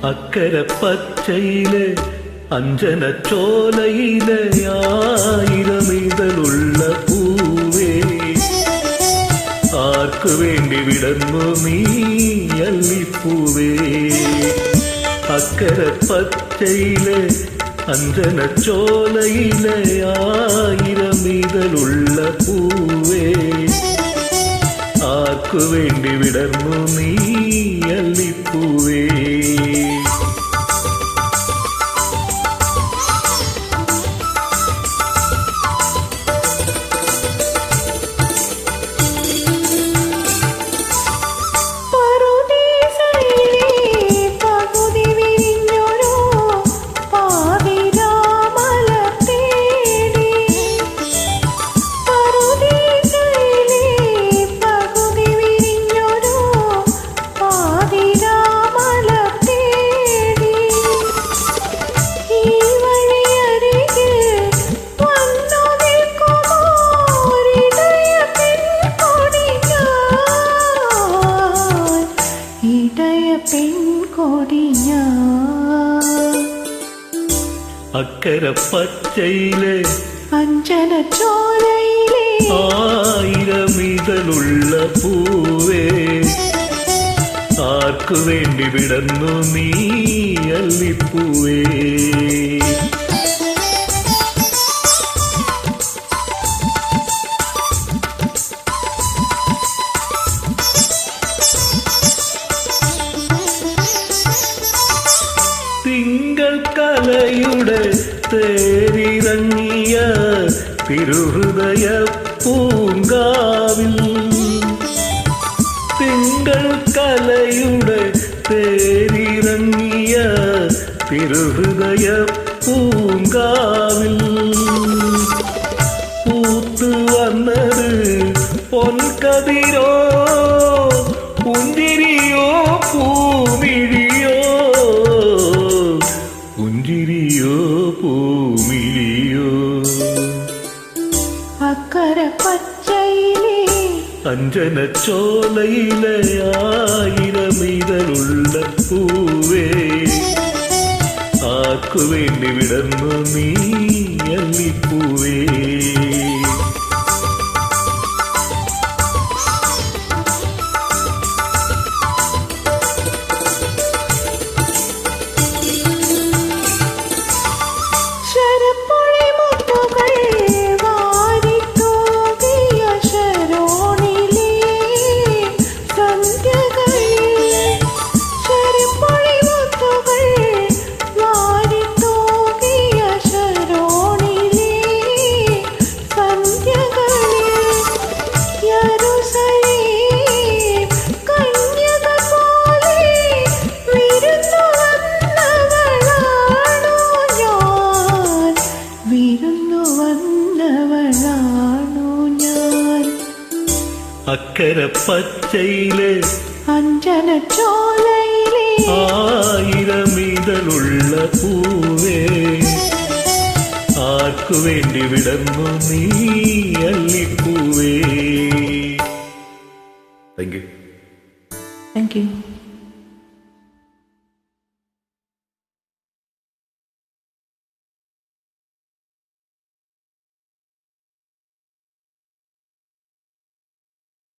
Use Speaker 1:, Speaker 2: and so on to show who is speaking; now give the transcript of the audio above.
Speaker 1: அக்கர பச்சையில அஞ்சன சோலையில ஆயிரம் இதழ் உள்ள பூவே. ஆர்க்கு வேண்டி விடணுமே அள்ளி பூவே. அக்கர பச்சையில அஞ்சன சோலையில ஆயிரம் உள்ள பூவே. ஆர்க்கு வேண்டி விடணுமே அளிப்புவே
Speaker 2: ഇടയ പെൺകൊടി കൊടിയ
Speaker 1: അക്കര പച്ചയിലെ
Speaker 2: അഞ്ചന ചോലയിലെ
Speaker 1: ആയിരം ഇതലുള്ള പൂവേ. ആർക്കു വേണ്ടി വിടന്നു നീ അല്ലിപ്പൂവേ. കലയുടെ തേരിറങ്ങിയ തിരുഹൃദയ പൂങ്കാവിൽ. തിങ്കൾ കലയുടെ തേരിറങ്ങിയ തിരുഹൃദയ പൂങ്കാവിൽ പൂമിഴിയോ
Speaker 2: അക്കര പച്ചയിലെ
Speaker 1: അഞ്ജന ചോലയിലെ ആയിരം പൂവേ. ആക്കുവേണ്ടി വിടന്നു നീ? அக்கர பச்சையில
Speaker 2: அஞ்சன சோலையிலே.
Speaker 1: ஆயிரம் இதழுள்ள பூவே. ஆர்க்கு வேண்டி விடமோ நீ அள்ளி பூவே. Thank you
Speaker 2: thank you